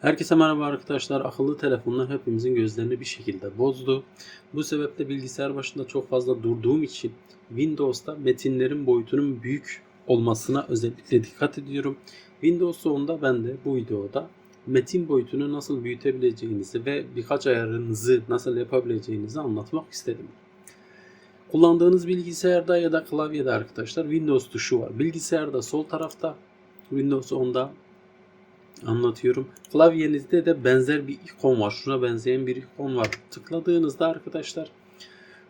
Herkese merhaba arkadaşlar. Akıllı telefonlar hepimizin gözlerini bir şekilde bozdu. Bu sebeple bilgisayar başında çok fazla durduğum için Windows'ta metinlerin boyutunun büyük olmasına özellikle dikkat ediyorum. Windows sonunda ben de bu videoda metin boyutunu nasıl büyütebileceğinizi ve birkaç ayarınızı nasıl yapabileceğinizi anlatmak istedim. Kullandığınız bilgisayarda ya da klavyede arkadaşlar Windows tuşu var. Bilgisayarda sol tarafta Windows 10'da anlatıyorum. Klavyenizde de benzer bir ikon var. Şuna benzeyen bir ikon var. Tıkladığınızda arkadaşlar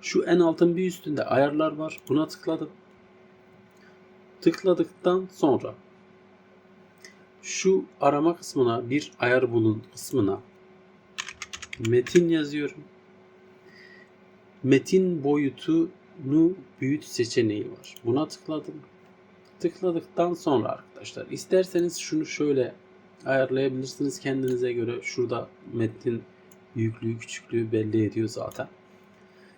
şu en altın bir üstünde ayarlar var. Buna tıkladım. Tıkladıktan sonra şu arama kısmına bir ayar bulun kısmına metin yazıyorum. Metin boyutunu büyüt seçeneği var. Buna tıkladım. Tıkladıktan sonra arkadaşlar isterseniz şunu şöyle ayarlayabilirsiniz kendinize göre. Şurada metnin büyüklüğü küçüklüğü belli ediyor zaten.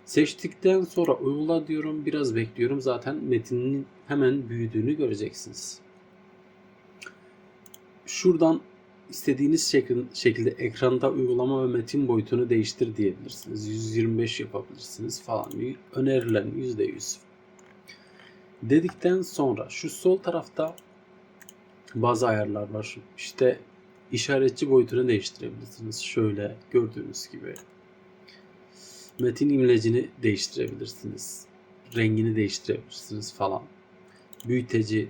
Seçtikten sonra uygula diyorum. Biraz bekliyorum. Zaten metinin hemen büyüdüğünü göreceksiniz. Şuradan istediğiniz şekil, şekilde ekranda uygulama ve metin boyutunu değiştir diyebilirsiniz. 125 yapabilirsiniz falan. Önerilen %100 dedikten sonra şu sol tarafta bazı ayarlar var. İşte işaretçi boyutunu değiştirebilirsiniz. Şöyle gördüğünüz gibi. Metin imlecini değiştirebilirsiniz. Rengini değiştirebilirsiniz falan. Büyüteci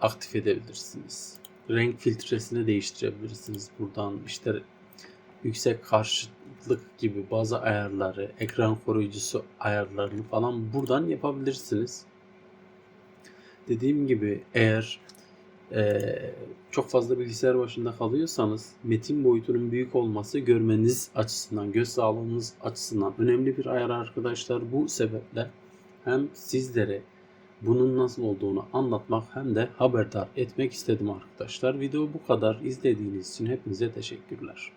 aktif edebilirsiniz. Renk filtresini değiştirebilirsiniz. Buradan işte yüksek karşıtlık gibi bazı ayarları, ekran koruyucusu ayarlarını falan buradan yapabilirsiniz. Dediğim gibi eğer ee, çok fazla bilgisayar başında kalıyorsanız metin boyutunun büyük olması görmeniz açısından, göz sağlığınız açısından önemli bir ayar arkadaşlar. Bu sebeple hem sizlere bunun nasıl olduğunu anlatmak hem de haberdar etmek istedim arkadaşlar. Video bu kadar. İzlediğiniz için hepinize teşekkürler.